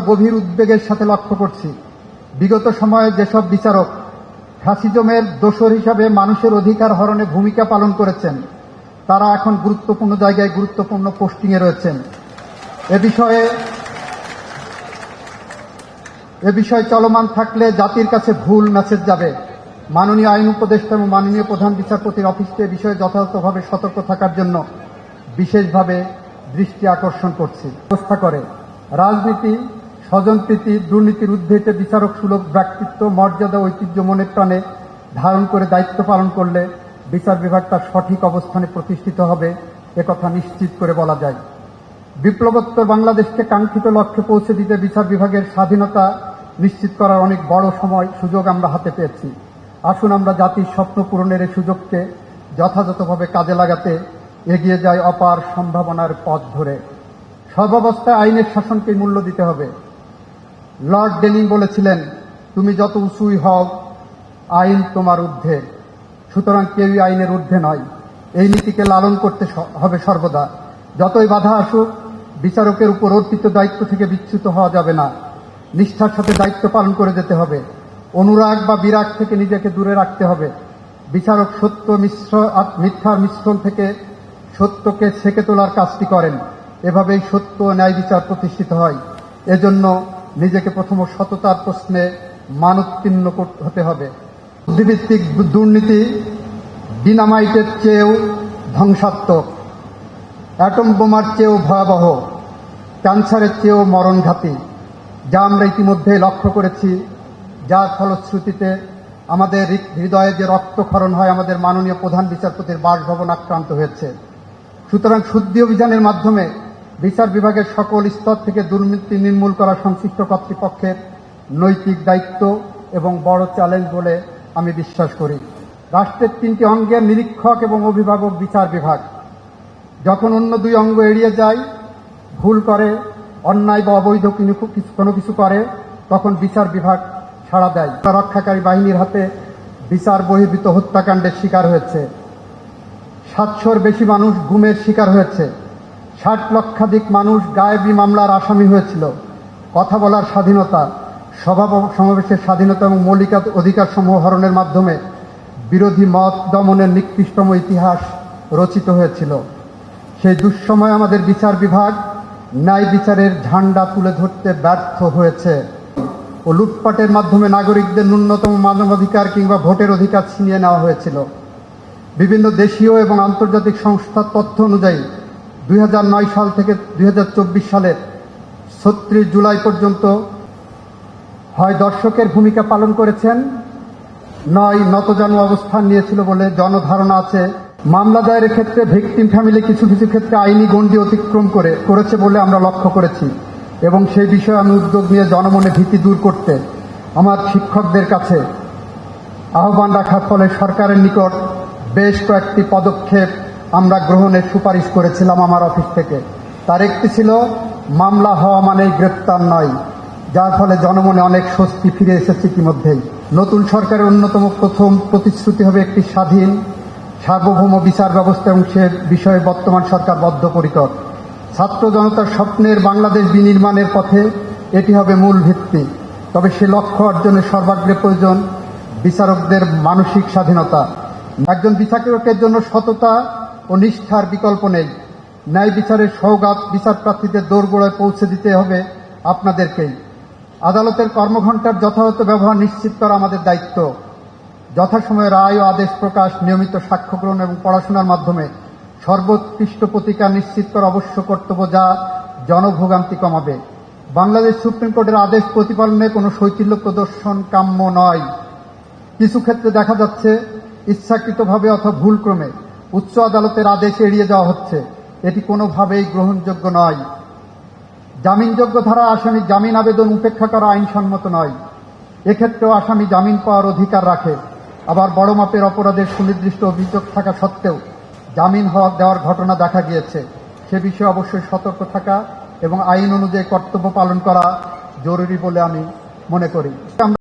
গভীর উদ্বেগের সাথে লক্ষ্য করছি। বিগত সময়ে যেসব বিচারক ফ্যাসিজমের দোসর হিসাবে মানুষের অধিকার হরণে ভূমিকা পালন করেছেন, তারা এখন গুরুত্বপূর্ণ জায়গায় গুরুত্বপূর্ণ পোস্টিংয়ে রয়েছেন। এ বিষয়ে, এ বিষয় চলমান থাকলে জাতির কাছে ভুল মেসেজ যাবে। মাননীয় আইন উপদেষ্টা এবং মাননীয় প্রধান বিচারপতির অফিসকে এ বিষয়ে যথাযথভাবে সতর্ক থাকার জন্য বিশেষভাবে দৃষ্টি আকর্ষণ করছি। ব্যবস্থা করে। রাজনীতি স্বজনপ্রীতি দুর্নীতির ঊর্ধ্বে বিচারক সুলভ ব্যক্তিত্ব মর্যাদা, ঐতিহ্য মনে প্রাণে ধারণ করে দায়িত্ব পালন করলে বিচার বিভাগ তার সঠিক অবস্থানে প্রতিষ্ঠিত হবে একথা নিশ্চিত করে বলা যায়। বিপ্লবোত্তর বাংলাদেশকে কাঙ্ক্ষিত লক্ষ্যে পৌঁছে দিতে বিচার বিভাগের স্বাধীনতা নিশ্চিত করার অনেক বড় সময়, সুযোগ আমরা হাতে পেয়েছি। আসুন আমরা জাতির স্বপ্ন পূরণের এই সুযোগকে যথাযথভাবে কাজে লাগাতে এগিয়ে যায় অপার সম্ভাবনার পথ ধরে। সর্বাবস্থায় আইনের শাসনকে মূল্য দিতে হবে। লর্ড ডেনিং বলেছিলেন, তুমি যত উঁচুই হও, আইন তোমার ঊর্ধ্বে। সুতরাং কেউই আইনের ঊর্ধ্বে নয়। এই নীতিকে লালন করতে হবে সর্বদা। যতই বাধা আসুক, বিচারকের উপর অর্পিত দায়িত্ব থেকে বিচ্যুত হওয়া যাবে না। নিষ্ঠার সাথে দায়িত্ব পালন করে যেতে হবে। অনুরাগ বা বিরাগ থেকে নিজেকে দূরে রাখতে হবে। বিচারক সত্য, মিশ্র মিথ্যার মিশ্রণ থেকে সত্যকে ছেকে তোলার কাজটি করেন। এভাবেই সত্য ন্যায় বিচার প্রতিষ্ঠিত হয়। এজন্য নিজেকে প্রথম সততার প্রশ্নে মানোত্তীর্ণ হতে হবে। বুদ্ধিভিত্তিক দুর্নীতি ডিনামাইটের চেয়েও ধ্বংসাত্মক। অ্যাটম বোমার চেয়েও ভয়াবহ। ক্যান্সারের চেয়েও মরণঘাতী। যা আমরা ইতিমধ্যে লক্ষ্য করেছি, যার ফলশ্রুতিতে আমাদের হৃদ- হৃদয়ে যে রক্তক্ষরণ হয়, আমাদের মাননীয় প্রধান বিচারপতির বাসভবন আক্রান্ত হয়েছে। সুতরাং শুদ্ধি অভিযানের মাধ্যমে বিচার বিভাগের সকল স্তর থেকে দুর্নীতি নির্মূল করা সংশ্লিষ্ট কর্তৃপক্ষের নৈতিক দায়িত্ব এবং বড় চ্যালেঞ্জ বলে আমি বিশ্বাস করি। রাষ্ট্রের তিনটি অঙ্গের নিরীক্ষক এবং অভিভাবক বিচার বিভাগ। যখন অন্য দুই অঙ্গ এড়িয়ে যায়, ভুল করে, অন্যায় বা অবৈধ কোনো কিছু- করে, তখন বিচার বিভাগ সাড়া দেয়। রক্ষাকারী বাহিনীর হাতে বিচার বহির্ভূত হত্যাকাণ্ডের শিকার হয়েছে। সাতশোর বেশি মানুষ গুমের শিকার হয়েছে। ষাট লক্ষাধিক মানুষ গায়েবী মামলার আসামি হয়েছিল। কথা বলার স্বাধীনতা, সভা সমাবেশের স্বাধীনতা এবং মৌলিক অধিকার সমূহ হরণের মাধ্যমে বিরোধী মত দমনের নিকৃষ্টম ইতিহাস রচিত হয়েছিল। সেই দুঃসময় আমাদের বিচার বিভাগ ন্যায় বিচারের ঝান্ডা তুলে ধরতে ব্যর্থ হয়েছে ও লুটপাটের মাধ্যমে নাগরিকদের ন্যূনতম মানবাধিকার কিংবা ভোটের অধিকার ছিনিয়ে নেওয়া হয়েছিল। বিভিন্ন দেশীয় এবং আন্তর্জাতিক সংস্থার তথ্য অনুযায়ী দুই হাজার নয় সাল থেকে দুই হাজার চব্বিশ সালের ছত্রিশ জুলাই পর্যন্ত হয় দর্শকের ভূমিকা পালন করেছেন। নয় নতজানু অবস্থান নিয়েছিল বলে জনধারণা আছে। মামলা দায়ের ক্ষেত্রে ভিকটিম ফ্যামিলি কিছু কিছু ক্ষেত্রে আইনি গণ্ডি অতিক্রম করে, করেছে বলে আমরা লক্ষ্য করেছি। এবং সেই বিষয়ে আমি উদ্যোগ নিয়ে জনমনে ভীতি দূর করতে আমার শিক্ষকদের কাছে আহ্বান রাখার ফলে সরকারের নিকট বেশ কয়েকটি পদক্ষেপ আমরা গ্রহণের সুপারিশ করেছিলাম আমার অফিস থেকে। তার একটি ছিল, মামলা হওয়া মানেই গ্রেপ্তার নয়। যার ফলে জনমনে অনেক স্বস্তি ফিরে এসেছে ইতিমধ্যেই। নতুন সরকারের অন্যতম প্রথম প্রতিশ্রুতি হবে একটি স্বাধীন, সার্বভৌম বিচার ব্যবস্থা এবং সে বিষয়ে বর্তমান সরকার বদ্ধপরিকর। ছাত্র জনতার স্বপ্নের বাংলাদেশ বিনির্মাণের পথে এটি হবে মূল ভিত্তি। তবে সে লক্ষ্য অর্জনের সর্বাগ্রে প্রয়োজন, বিচারকদের মানসিক স্বাধীনতা। একজন বিচারকের জন্য সততা ও নিষ্ঠার বিকল্প নেই। ন্যায় বিচারের সৌগাত বিচার প্রার্থীদের দোরগোড়ায় পৌঁছে দিতে হবে আপনাদেরকেই। আদালতের কর্মঘণ্টার যথাযথ ব্যবহার নিশ্চিত করা আমাদের দায়িত্ব। যথাসময়ে রায় ও আদেশ প্রকাশ, নিয়মিত সাক্ষ্য গ্রহণ এবং পড়াশোনার মাধ্যমে সর্বোৎকৃষ্ট প্রতিকার নিশ্চিত করা অবশ্য কর্তব্য যা জনভোগান্তি কমাবে। বাংলাদেশ সুপ্রিম কোর্টের আদেশ প্রতিপালনে কোনো শৈথিল্য প্রদর্শন কাম্য নয়। কিছু ক্ষেত্রে দেখা যাচ্ছে ইচ্ছাকৃতভাবে অথবা ভুলক্রমে উচ্চ আদালতের আদেশ এড়িয়ে যাওয়া হচ্ছে। এটি কোনোভাবেই গ্রহণযোগ্য নয়। জামিনযোগ্য ধারা আসামি জামিন আবেদন উপেক্ষা করা আইনসম্মত নয়। এক্ষেত্রেও আসামি জামিন পাওয়ার অধিকার রাখে। আবার বড় মাপের অপরাধের সুনির্দিষ্ট অভিযোগ থাকা সত্ত্বেও জামিন হওয়া দেওয়ার ঘটনা দেখা গিয়েছে। সে বিষয়ে অবশ্যই সতর্ক থাকা এবং আইন অনুযায়ী কর্তব্য পালন করা জরুরি বলে আমি মনে করি।